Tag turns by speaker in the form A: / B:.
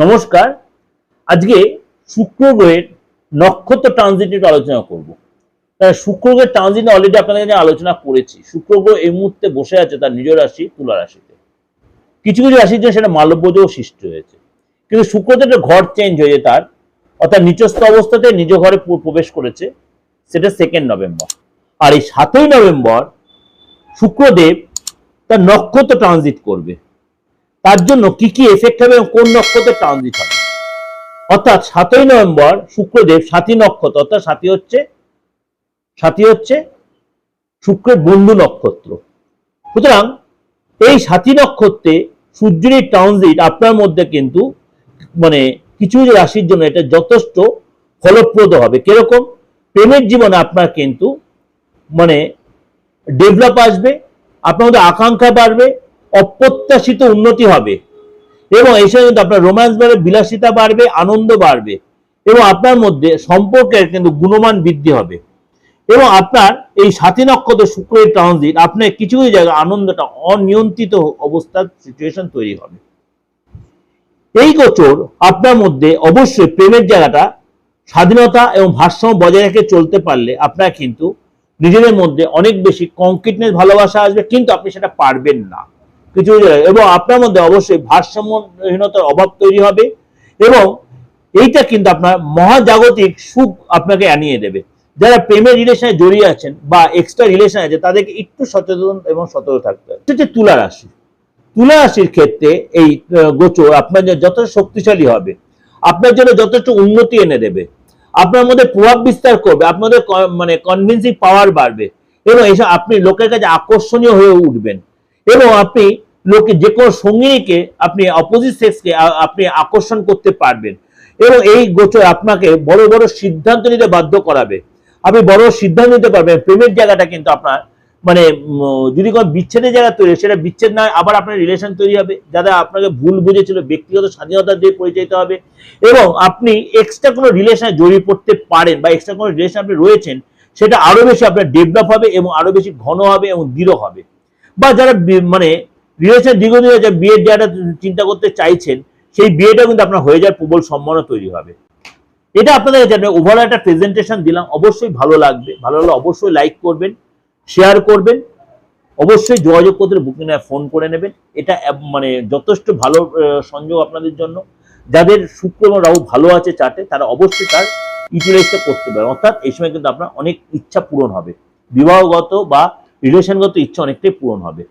A: নমস্কার। আজকে শুক্র গ্রহের নক্ষত্র ট্রানজিট নিয়ে আলোচনা করব। শুক্র গ্রহের ট্রানজিট অলরেডি আপনাদের কাছে আলোচনা করেছি। শুক্র গ্রহ এই মুহূর্তে বসে আছে তার নিজ রাশি, তুলা রাশিতে। কিছু কিছু রাশির জন্য সেটা মালব্যজও সৃষ্টি হয়েছে। কিন্তু শুক্রতে একটা ঘর চেঞ্জ হয়েছে তার। অর্থাৎ নিচস্থ অবস্থাতে নিজ ঘরে প্রবেশ করেছে। সেটা সেকেন্ড নভেম্বর আর এই সাতই নভেম্বর শুক্রদেব তার নক্ষত্র ট্রানজিট করবে। তার জন্য কি কি এফেক্ট হবে কোন নক্ষত্রে ট্রানজিট হবে? অর্থাৎ সাতই নভেম্বর, শুক্রদেব সাথী নক্ষত্র, অর্থাৎ সাথী হচ্ছে সাথী হচ্ছে শুক্রের বন্ধু নক্ষত্র। সুতরাং এই সাথী নক্ষত্রে সূর্যের এই ট্রানজিট আপনার মধ্যে কিন্তু মানে কিছু রাশির জন্য এটা যথেষ্ট ফলপ্রদ হবে। কীরকম? প্রেমের জীবনে আপনার কিন্তু মানে ডেভেলপ আসবে, আপনার মধ্যে আকাঙ্ক্ষা বাড়বে অপ্রত্যাশিত উন্নতি হবে। এবং এই সময় কিন্তু আপনার রোম্যান্স বাড়বে, বিলাসিতা বাড়বে, আনন্দ বাড়বে। এবং আপনার মধ্যে সম্পর্কের কিন্তু গুণমান বৃদ্ধি হবে। এবং আপনার এই সাথী নক্ষত্র শুক্রের ট্রানজিট আপনার কিছু কিছু জায়গায় আনন্দটা অনিয়ন্ত্রিত অবস্থার সিচুয়েশন তৈরি হবে। এই গোচর আপনার মধ্যে অবশ্যই প্রেমের জায়গাটা, স্বাধীনতা এবং ভারসাম্য বজায় রেখে চলতে পারলে আপনার কিন্তু নিজেদের মধ্যে অনেক বেশি কংক্রিটনেস ভালোবাসা আসবে, কিন্তু আপনি সেটা পারবেন না। কিছু এবং আপনার মধ্যে অবশ্যই ভারসাম্যহীনতার অভাব তৈরি হবে এবং এইটা কিন্তু আপনার মহাজাগতিক সুখ আপনাকে আনিয়ে দেবে। যারা প্রেমের রিলেশনে জড়িয়ে আছেন বা এক্সট্রা রিলেশন আছে, তাদেরকে একটু সচেতন এবং সতর্ক থাকতে হবে। সেটা তুলা রাশি। তুলা রাশির ক্ষেত্রে এই গোচর আপনার যথেষ্ট শক্তিশালী হবে। আপনার জন্য যথেষ্ট উন্নতি এনে দেবে। আপনার মধ্যে প্রভাব বিস্তার করবে। আপনাদের মানে কনভিন্সিং পাওয়ার বাড়বে। এবং এসব আপনি লোকের কাছে আকর্ষণীয় হয়ে উঠবেন। এবং আপনি লোকে যে কোনো সঙ্গীকে আপনি অপোজিট সেক্সকে আপনি আকর্ষণ করতে পারবেন। এবং এই গোচর আপনাকে বড় বড় সিদ্ধান্ত নিতে বাধ্য করাবে। আপনি বড় সিদ্ধান্ত নিতে পারবেন, প্রেমের জায়গাটা কিন্তু আপনার মানে যদি কোনো বিচ্ছেদের জায়গা তৈরি সেটা বিচ্ছেদ নয়, আবার আপনার রিলেশন তৈরি হবে, যারা আপনাকে ভুল বুঝেছিল, ব্যক্তিগত স্বাধীনতা দিয়ে পরিচালিত হবে, এবং আপনি এক্সট্রা কোনো রিলেশনে জড়িয়ে পড়তে পারেন বা এক্সট্রা কোনো রিলেশন আপনি রয়েছেন, সেটা আরও বেশি আপনার ডেভেলপ হবে এবং আরও বেশি ঘন হবে এবং দৃঢ় হবে। বা যারা মানে রিলেশন দীর্ঘদিন হয়েছে বিয়ের জায়গাটা চিন্তা করতে চাইছেন, সেই বিয়েটা কিন্তু আপনার হয়ে যায় প্রবল সম্ভাবনা তৈরি হবে। এটা আপনাদের কাছে ওভারঅল একটা প্রেজেন্টেশন দিলাম। অবশ্যই ভালো লাগবে। ভালো লাগলে অবশ্যই লাইক করবেন শেয়ার করবেন। অবশ্যই যোগাযোগ করতে বুকিং ফোন করে নেবেন। এটা মানে যথেষ্ট ভালো সংযোগ আপনাদের জন্য। যাদের শুক্র এবং রাহু ভালো আছে চার্টে তারা অবশ্যই তার ইউটিলাইজটা করতে পারে অর্থাৎ এই সময় কিন্তু আপনার অনেক ইচ্ছা পূরণ হবে। বিবাহগত বা রিলেশনগত ইচ্ছা অনেকটাই পূরণ হবে।